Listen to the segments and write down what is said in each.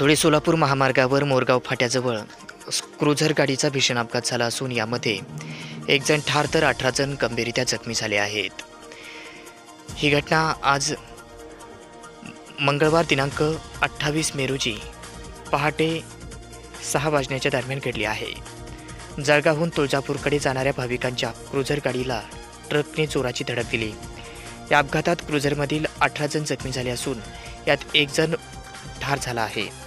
धुळे सोलापूर महामार्गावर मोरगाव फाट्याजवळ क्रुझर गाडीचा भीषण अपघात झाला असून यामध्ये एक जण ठार तर अठरा जण गंभीररित्या जखमी झाले आहेत. ही घटना आज मंगळवार दिनांक अठ्ठावीस मे रोजी पहाटे सहा वाजण्याच्या दरम्यान घडली आहे. जळगावहून तुळजापूरकडे जाणाऱ्या भाविकांच्या क्रुझर गाडीला ट्रकने चोराची धडक दिली. या अपघातात क्रुझरमधील अठरा जण जखमी झाले असून यात एक जण ठार झाला आहे.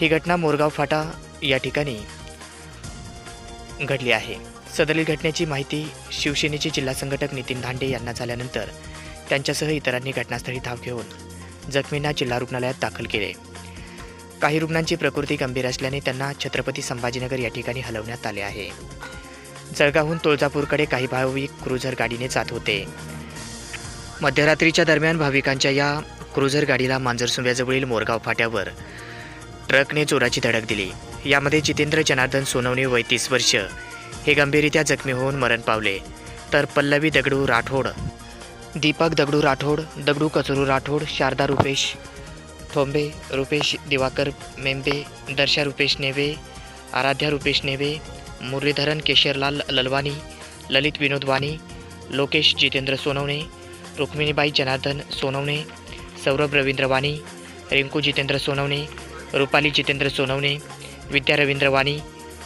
ही घटना मोरगाव फाटा या ठिकाणी घडली आहे. सदरील घटनेची माहिती शिवसेनेचे जिल्हा संघटक नितीन धांडे यांना झाल्यानंतर त्यांच्यासह इतरांनी घटनास्थळी धाव घेऊन जखमींना जिल्हा रुग्णालयात दाखल केले. काही रुग्णांची प्रकृती गंभीर असल्याने त्यांना छत्रपती संभाजीनगर या ठिकाणी हलवण्यात आले आहे. जळगावहून तुळजापूरकडे काही भाविक क्रुझर गाडीने जात होते. मध्यरात्रीच्या दरम्यान भाविकांच्या या क्रुझर गाडीला मांजरसुंब्याजवळील मोरगाव फाट्यावर ट्रकने जोराची धडक दिली. यामध्ये जितेंद्र जनार्दन सोनवणे वय तीस वर्ष. हे गंभीररित्या जखमी होऊन मरण पावले. तर पल्लवी दगडू राठोड. दीपक दगडू राठोड दगडू कचरू राठोड शारदा रुपेश थोंबे रुपेश दिवाकर मेंबे दर्शा रुपेश नेवे आराध्या रुपेश नेवे मुरलीधरन केशरलाल ललवानी ललित विनोद वानी लोकेश जितेंद्र सोनवणे रुक्मिणीबाई जनार्दन सोनवणे सौरभ रवींद्र वानी रिंकू जितेंद्र सोनवणे रुपाली जितेंद्र सोनवणे विद्या रवींद्र वाणी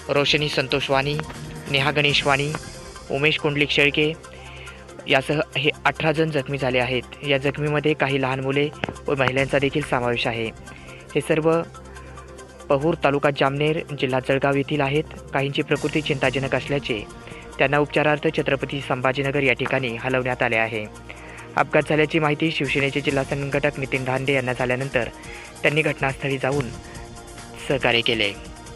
रोशनी संतोष वाणी नेहा गणेश वाणी उमेश कुंडलिक शेळके यासह हे अठरा जण जखमी झाले आहेत. या जखमीमध्ये काही लहान मुले व महिलांचा देखील समावेश आहे. हे सर्व पहूर तालुका जामनेर जिल्हा जळगाव येथील आहेत. काहींची प्रकृती चिंताजनक असल्याचे त्यांना उपचारार्थ छत्रपती संभाजीनगर या ठिकाणी हलवण्यात आले आहे. अपघात झाल्याची माहिती शिवसेनेचे जिल्हा संघटक नितीन धांडे यांना झाल्यानंतर त्यांनी घटनास्थळी जाऊन सहकार्य केले.